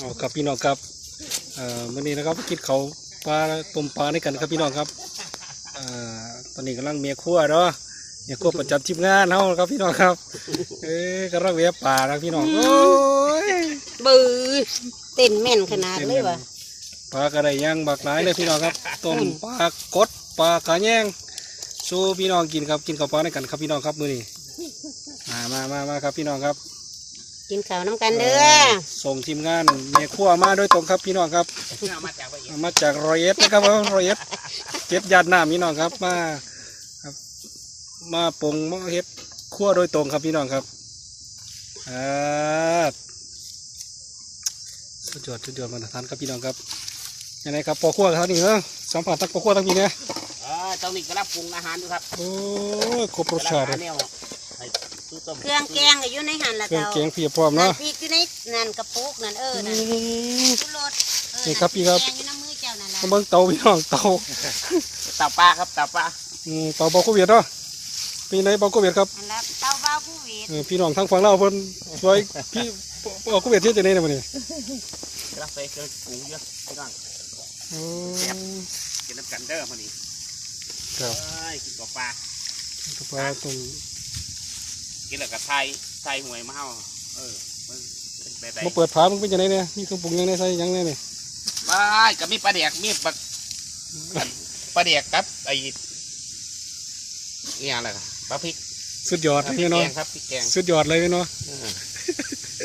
เอาครับพี่น้องครับเอ่อวันนี้นะครับกินเขาวปลาต้มปลาด้วยกันครับพี่น้องครับเอ่อตอนนี้กำลังเมียครัวเนาะเมียครัวประจำทีมงานเฮาครับพี่น้องครับ เอ้ยกำลังเวียปลานะพี่น้องโอ้ยบือเต้นแม่นขนาดเลยวะปลากระไดย่างบักหลายเลยพี่น้องครับต้มปลากดปลากระแยงสู้พี่น้องกินครับกินข้าวปลาด้วยกันครับพี่น้องครับมื้อนี้มามามามาครับพี่น้องครับ กินข้าวน้ำกันเด้อส่งทีมงานเมียครัวมาโดยตรงครับพี่น้องครับ มาจากว่าเองมาจากรอยเอ็ดนะครับผมรอยเอ็ดเจ็ดยาดน้ำพี่น้องครับมาครับ มาปรุงมาเฮ็ดครัวโดยตรงครับพี่น้องครับอ่าสุดยอดสุดยอดมาตรฐานครับพี่น้องครับยังไงครับปอครัวครับนี่เนาะสัมผัสทั้งปอครัวทั้งพี่เนี่ยเออตอนนี้กำลังปรุงอาหารอยู่ครับโอ้ยครบรสชาติเลย กำลังหแนวให้ตู้ต้มเครื่องแกงก็อยู่ในหันละเครื่องเจ้าแกงเพียบพร้อมเนาะน้ำพริกอยู่ในนั่นกระปุกนั่นเออนั่นชุรสเออนี่ครับพี่ครับ แกงอยู่น้ำมือเจ้านั่นละมาเบิ่งเตาพี่น้องเตาเต่าปลาครับเต่าปลาอืมเตาเบาโคเวียดเนาะปีไหนเบาโคเวียดครับอันละเต้าบ้าผู้เวทเออพี่น้องทางฝั่งเราวเพิ่นช่วยพี่เบาโคเวียดที่จะไหนเนี่ยมันนี่กำลังใส่เครื่องปรุงเยอะพี่น้องโอ้กินน้ำกันเด้อมานี่ครับเอ้ยกินกับปลา ปลาตรง กินแล้วก็ไทยไทยหวยมาเฮาเออมันเป็นแบบไหนมาเปิดผามึงเป็นยังไงเนี่ยมีเครื่องปรุงยังไงใส่ยังไงเนี่ยปลาก็มีปลาเดียกมีปลาปลาเดียกครับไอ้เนี่ยอะไรกันปลาพริกสุดยอดพริเลยกแกเนาะงครับพริกแกงสุดยอดเลยเนาะเออ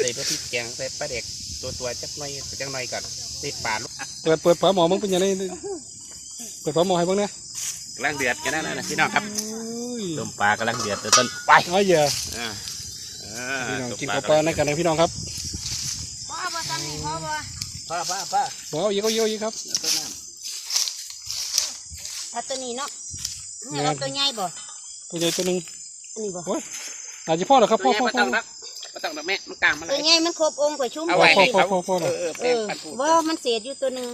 ใส่พริกแกงใส่ปลาเดียกตัวตัวๆจักหน่อยจักหน่อยก่อนติดปลาลูกเปิดเปิดผาหมอมึงเป็นยังไงเปิดผาหมอให้เบ้างนะ กำลังเดือดกันนั่นนะพี่น้องครับโอ้ย ต้มปลากำลังเดือดต้นไปอ้าวเหี้ยอ่าอ่าพี่น้องต้มกินข้าวปลาในกันนะพี่น้องครับพ่อบ่ตั้งนี่พ่อบ่ป้าป้าป้าบอกเอาอีกเอาอีกเอาอีกครับเอาต้นน้ำถ้าตัวนี้เนาะเนี่ยเราตัวใหญ่บ่ตัวใหญ่ตัวหนึ่งอันนี้บ่โอ้ยอาจจะพ่อเหรอครับพ่อพ่อไม่พ่อต้องรักไม่ต้องรักแม่มันกลางมันเลตัวยใหญ่มันครบองค์กว่าชุ่มเอาไว้พ่อให้พ่อเขาพ่อพ่อเออเออเอแป้งอปันปูบ่มันเศษอยู่ตัวหนึง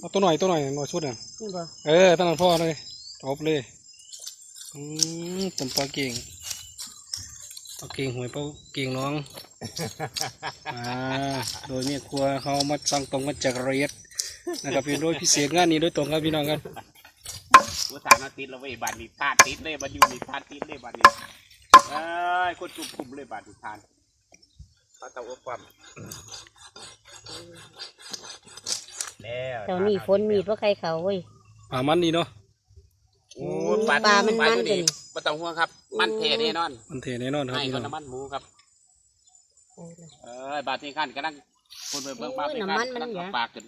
เอาตัวหน่อยตัวหน่อยหน่อยชุดอะนี่บ่เออตั้งแต่พ่อเลยจบเลย อืมต้มปลาเก่งปลาเก่งหวยปลาเก่งน้องอ่าโดยเมียครัวเขามาสั่งตรงมาจากระเอียดนะครับเป็นโดยพิเศษงานนี้โดยตรงครับพี่น้องครับกูถามมาติดแล้วเว้ยบานนี้ทานติดเลยบานอยู่นี่ทานติดเลยบานนี้เอ้ยคนจุ่มคุมเลยบานนี้ทานปลาเต่าอบความแล้วเจ้านี่ฝนมีดว่าใครเขาเว้ยป่ามันนี่เนาะ โอ้ยปลาปลามันปลามันตัวตัวนี้นี้ไม่ต้องห่วงครับ มันเทแน่นอน มันเทแน่นอนครับให้พี่คน้อนงน้ำมันหมูครับ เอ้ยบาดที่ขั้นกำลังคนไปเบิ่งบาดที่โอ้ยขั้น้ำมันนมันกำลังเหรอเอาปากกัน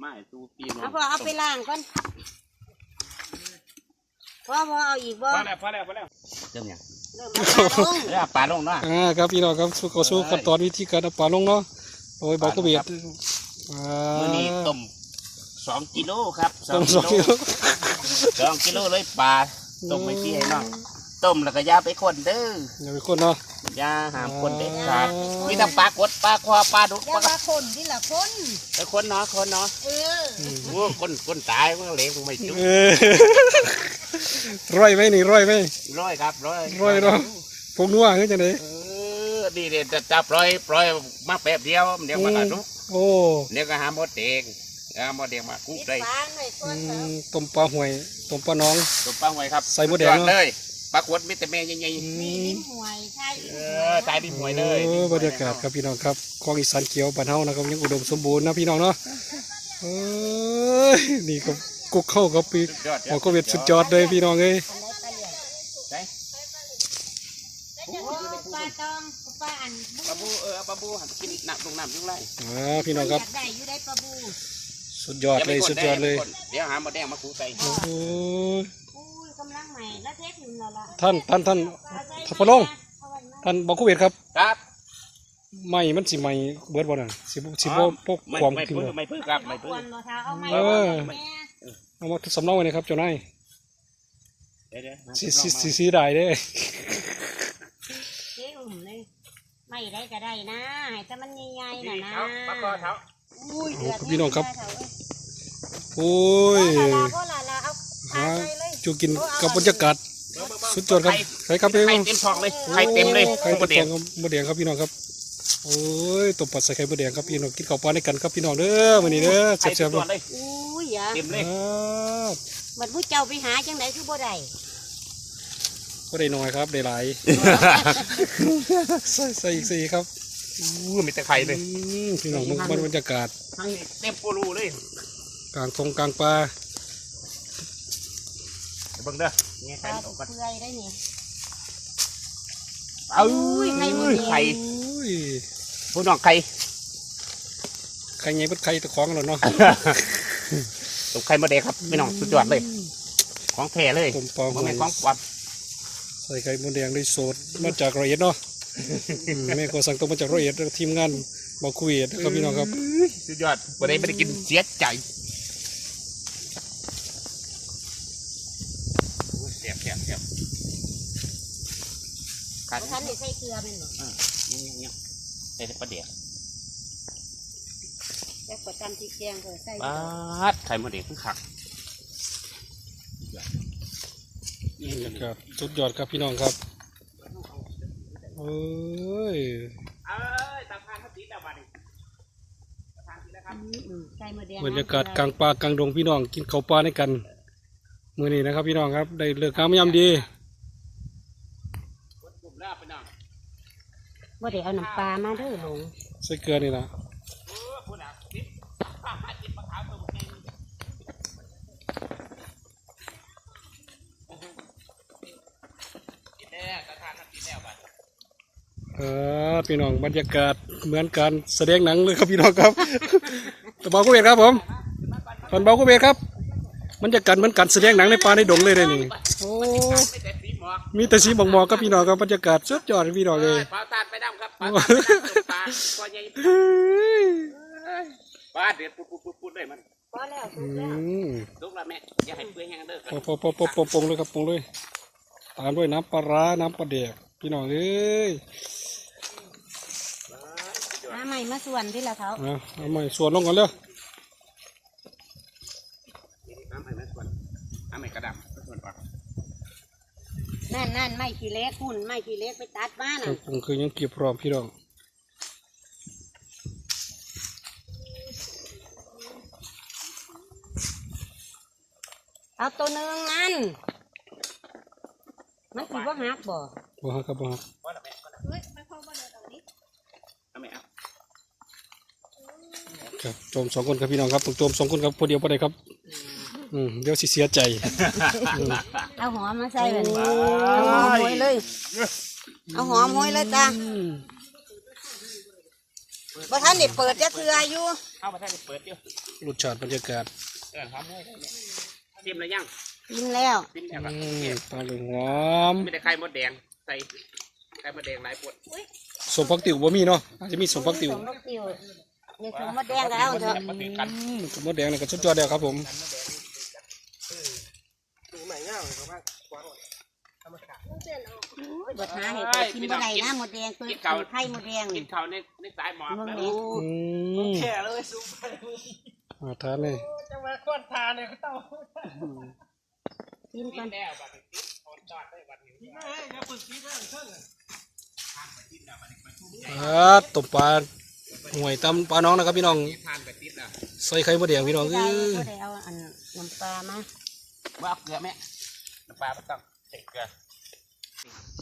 ไม่สู้ปีนเอาพ่อเอาไปล้างก่อนพ่อพ่อเอาอีกบ่พอแล้วพอแล้วพอแล้วเริ่มยังเริ่มเอาปลาลงเริ่มปลาลงเนาะอ่าครับพี่น้องครับสู้เขาสู้ขั้นตอนวิธีการเอาปลาลงเนาะโอ้ยบอกกระเบียดอ่ามื้อนี้ต้มสองกิโลครับต้มสองกิโล สองกิโลเลยปลาต้มไม่พี่ให้น้องต้มแล้วก็ย่าไปคนเด้ออย่าไปคนเนาะย่าหามคนเด็ดขาดมีแต่ปลากดปลาควาปลาดุกอย่าปลาว่าคนที่ละคนไอ้คนเนาะคนเนาะเออโอ้คนคนตายมันเหลวมันไม่จุกเออร้อยไหมนี่ร้อยไหมร้อยครับร้อยร้อยเนาะพวกนัวคือจังไดเออดีเด็ดจะจับปล่อยปล่อยมาแป๊บเดียวเดี๋ยวมันก็ดุกโอ้เดี๋ยวก็หาหมดเอง หาหมดเองมาคุกปิดได้ฝาหน่อยก่อือนเถอะมต้มปลาห่วยต้มปลาน้องตัวปังไว้ครับใส่หมดแดงสุยอเนอะ เลยปลากวดมิตรแม่ใหญ่อืมีมลิ้นหวยใช่ๆเออตายดินหวยเลยโอ้บรรยากาศครับพี่น้องครับคลองอีสานเขียวบ้านเฮานะครับยังอุดมสมบูรณ์นะพี่น้องเนาะเอ้ยนี่ก็กุกเข้ากับปีสุดยอดหมอก็เวทสุดยอดเลยพี่น้องเอ้ยใช่โอ้ปลาตองปลาอันปลาบูเออเอาปลาบูหันกินน้ำลงน้ำยุ่งไรอ่าพี่น้องครับอยากได้อยู่ได้ปลาบู สุดยอดเลยสุดยอดเลย เดี๋ยวหาหมดแดงมาคูใส่โอ้โหอุ้ยกำลังใหม่แล้วเทปอยู่แล้วล่ะท่านท่านท่านท่านพระลงท่านบอกก็เวทครับครับไม่มันสิไม่เบิดบ่น่ะสิบ่สิบ่ปกไม่ความไม่ถึงพื้บ่ไม่พื้ครับไม่ไม่คพื้วรเราเท้าเอาไม้เออแม่เอามาสำเนาไว้นะครับเจ้านายเดี๋ยวเดี๋ยวสิสิสิสิได้เด้เฮ้ยอุ่มเลยไม่ได้ก็ได้นะให้แต่มันใหญ่ๆนี่น่ะนะเท้าปลาค อเท้าอุ้ยเดือดพี่น้องครับ โอ้ยพ่อละละเอาหาพาไปเลยจูกินกับบรรยากาศสุดยอดครับใครครับพี่ไข่น้องเต็มท้องเลยไข่เต็มเลยไข่ปเต็ระมเดี๋ยวครับบ่เดียงครับพี่น้องครับ โอ้ยตบปัดใส่ไข่มดแดงครับพี่น้องกินข้าวปลาในกันครับพี่น้องเด้อมื้อนี้เด้อไข่แซ่บๆตัเลวยเลยอุ้ยอย่าเต็มเลยอ่าบัดผู้เจ้าไปหาจังไดคือบ่ได้ก็ได้น้อยครับได้หลายใส่ใส่อีกสี่ครับ อู้มีแต่ไข่เลยอืมพี่น้องมันบรรยากาศทั้งเต็มปูรูเลยกลางทงกลางปลาเบิ่งเด้อนี่ปไข่ลามันออกก่อนเปื่อยได้นี่เอ้อุ้ยไข่มดแดงไข่อุ้ยผู้น้องไข่ไข่ไงเพิ่นไข่ตะของแล้วเนาะตกไข่มาเด็กครับพี่น้องสุดยอดเลย ของแท้เลยต้มปลาหบ่อแม่ยนของปลอมใส่ไข่มดแดงได้สดมาจากร้อยเอ็ดเนาะอืม แม่ก็สั่งตรงมาจากร้อยเอ็ดแล้วทีมงานบอกคุยเอ็ดครับพี่น้องครับสุดยอดบ่ได้ไม่ได้กินเสียใจโอ้ยแซ่บแซ่บแซ่บขาดบ่ทันได้ใส่เกลือแม่นบ่ยังยังยังใส่แต่ปลาเดียวแต่ก็ตำพริกแกงก็ใส่ปาดไข่มาเด็กคือขักครับสุดยอดครับพี่น้องครับ เอ้ยเอ้ยตาพานเขาตีแล้วบัดนี้ตาพานตีแล้วครับอืมไข่มดแดงบรรยากาศกลางป่ากลางดงพี่น้องกินข้าวปลาในกันมื้อนี้นะครับ พี่น้องครับได้เลือกงามยามดีกดปุ่มแล้วไปน้องบ่ได้เอาน้ำปลามาเด้อหลงใส่เกลือนี่นะ โอ้พูดอะติดป้าติดปลาขาวตัวเองกินแล้วตาพานเขาตีแล้วบัด เออ พี่น้องบรรยากาศเหมือนการแสดงหนังเลยครับพี่น้องครับตะเบากุเบศครับผมตอนเบากุเบศครับบรรยากาศเหมือนการแสดงหนังในป่าในดงเลยเลยนี่โอ้ไม่แต่สีหมอกมีแต่สีหมอกๆครับพี่น้องครับบรรยากาศสุดยอดพี่น้องเลยปลาตาดไปดำครับปลาตาดไปดำตกปลาปลาใหญ่เฮ้ยปลาเดือดปุ๊บปุ๊บปุ๊บปุ๊บเลยมันพอแล้วอืถูกแล้วมลุกแล้วแม่อย่าให้เปื่อยแห้งเด้อพอพอพอพอพอปรุงเลยครับปรุงเลยตามด้วยน้ำปลาร้าน้ำปลาแดกพี่น้องเอ้ยมา ใหม่มาส่วนที่ละเขาเอาเอาใหม่ส่วนลงก่อนเร็วน้ำให้แม่ส่วนน้ำให้กระดำส่วนปลานั่นนั่นไม่ขี้เล็กหุ่นไม่ขี้เล็กไปตัดมาเครื่น่ะองปรุงคือยังเก็บพร้อมพี่น้องเอาตัวหนึงนั่นมันสิบ่หักบ่บ่ฮักครับบ่ฮัก พอแล้วแม่พอแล้วเอาแม่เอา ครับโจมสองคนครับพี่น้องครับต้องโจมสองคนครับพอเดียวพอได้ครับอืมเดี๋ยวสิเสียใจเอาหอมมาใส่แบบนี้เอาหอมห้อยเลย เอาหอมห้อยเลยจ้าบ่ทันได้เปิดจะเทืออยู่เอามาแท้เปิดเดียวรสชาติบรรยากาศเออหอมเลยเนี่ยชิมแล้วยังกินแล้วชิมแล้วอืครับมปลาเหลืองหอมไม่ได้ไข่มดแดงใส่ไข่มดแดงหลายปวดสมพักติ๋วบ่มีเนาะอาจจะมีสมพักติ๋ว สมนกติวนี่สมดแดงก็เอาเถอะมาติดกันอืมสมมติแดงนี่ก็สุดยอดแล้วครับผมบดหาให้ไปกินบ่ได้นะหมดแดงตัวไข่หมดแดงกินี่นข้าในในสายหมอกมึงแล้วนี่อืมแค่เลยสุไปมาทานเลยกินกิกันนแล้วบัดนี้ติดทนจอดได้บัดนี้อ่าต้มปลา ห่วยตำปลาน้องนะครับพี่น้องทานไปติดแล้วใส่ไข่มดแดงพี่น้องเอ้ได้ยบ่ได้เอาอันน้ำปลามาว่าเอาเกลือแม่น้ำปลาไม่ต้องใส่เกลือ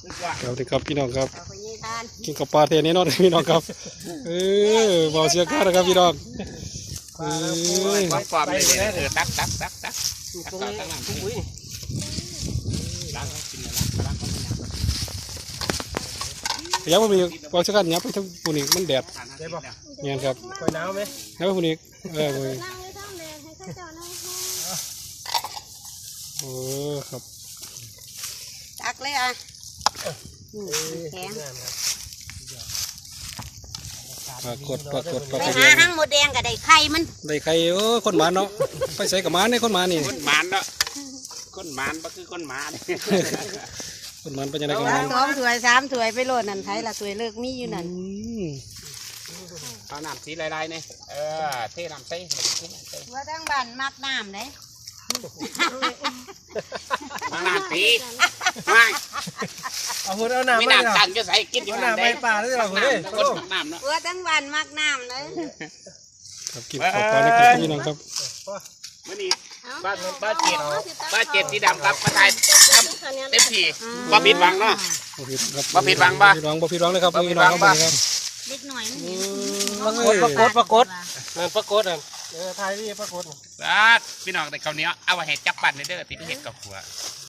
นึกว่าครับนี่ครับพี่น้องครับ เอาไปยี่ทานกินกับปลาเทนี้เนาะพี่น้องครับ เออเบาเสียค่านะครับพี่น้องเอ้ยความความเลยเนี่ยเออตักตักตักตักตักตักตักน้ำอุ้ยล้างกินเลยล้างเขาไม่น้ำยับมันมีบางสักกันยับไปทั้งปุ่นอีกมันแดดทานได้ป่ะเงี้ยครับคอยหนาวไหมยับไปปุ่นอีกเออเลยโอ้ครับตักเลยอะอืมแข็งปรากฏปรากฏปราไปกฏหาหั่งหมดแดงก็ได้ไข่มันได้ใครโอ้คนหมาเนาะไปใส่กับหมาเนี่ยคนหมานี่คนหมานเนาะคนหมานก็คือคนหมา นคนหมันเป็นยังไงเอากับหมันสองถ้วยสามถ้วยไปโลดนั่นไทยละถ้วยเลิกมีอยู่นั่นอืมเอาน้ำสีลายๆเนี่ยเออเทน้ำใส่กินน้ำใส่ว่าทั้งบ้านมักน้ำเลยมาน้ำตีมาเอาหุ่นเอาหน้าไม่ไม่น้ำน้ำตั้งจะใส่กินอยู่เอาหน้าน้ำไม่ได้ป่าได้หรอหุ่นเด้น้ำคนน้ำเนาะเพื่อทั้งวันมักน้ำเลยครับกินขอบคุณนะครับพี่น้องครับมื่อนี้ บ้านบ้านเจ็ดบ้านเจ็ดสีดำครับมาถ่ายทำเต็มที่บ่ผิดหวังเนาะบ่ผิดครับบ่ผิดหวังปะบ่ผิดหวังบ่ผิดหวังเลยครับบ่ผิพี่ดน้หอวังงครับปะพี่น้องครับเล็กหน่อยมันอืเห็นมปรากฏปรากฏปรากฏนั่นปรากฏอะเออถ่ายนี่ปรากฏบ้าพี่น้องแต่คราวนี้เอาไว้เห็ดจับปั่นเด้อติดเห็ดกับหัว